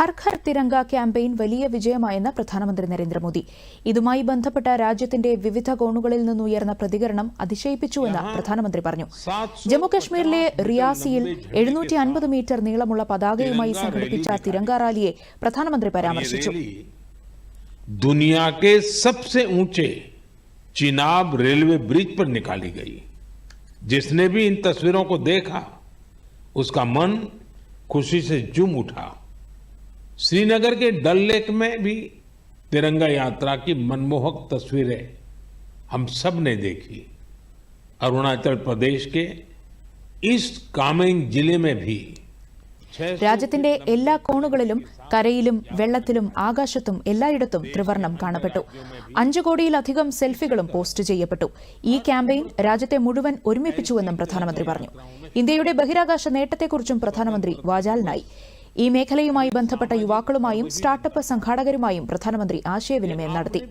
Har Ghar Tiranga campaign വലിയ വിജയമായെന്ന് പ്രധാനമന്ത്രി നരേന്ദ്രമോദി ഇതുമായി ബന്ധപ്പെട്ട രാജ്യത്തിന്റെ വിവിധ കോണുകളിൽ നിന്നുയർന്ന പ്രതികരണം അതിശയിപ്പിച്ചുവെന്ന് പ്രധാനമന്ത്രി പറഞ്ഞു ജമ്മുകശ്മീരിലെ റിയാസിയിൽ എഴുന്നൂറ്റി അൻപത് മീറ്റർ നീളമുള്ള പതാകയുമായി സംഘടിപ്പിച്ച തിരങ്ക റാലിയെ പ്രധാനമന്ത്രി പരാമർശിച്ചു रैली दुनिया के सबसे ऊंचे चिनाब रेलवे ब्रिज पर निकाली गई जिसने भी इन तस्वीरों को देखा उसका मन खुशी से झूम उठा श्रीनगर के डल लेक में भी तिरंगा यात्रा की मनमोहक तस्वीरें हम सब ने देखी अरुणाचल प्रदेश के ईस्ट कामेंग जिले में भी 600 രാജ്യത്തിന്റെ എല്ലാ കോണുകളിലും കരയിലും വെള്ളത്തിലും ആകാശത്തും എല്ലായിടത്തും ത്രിവർണം കാണപ്പെട്ടു അഞ്ചു കോടിയിലധികം സെൽഫികളും പോസ്റ്റ് ചെയ്യപ്പെട്ടു ഈ ക്യാമ്പയിൻ രാജ്യത്തെ മുഴുവൻ ഒരുമിപ്പിച്ചുവെന്നും പ്രധാനമന്ത്രി പറഞ്ഞു ഇന്ത്യയുടെ ബഹിരാകാശ നേട്ടത്തെക്കുറിച്ചും പ്രധാനമന്ത്രി വാചാലനായി ഈ മേഖലയുമായി ബന്ധപ്പെട്ട യുവാക്കളുമായും സ്റ്റാർട്ടപ്പ് സംഘാടകരുമായും പ്രധാനമന്ത്രി ആശയവിനിമയം നടത്തി.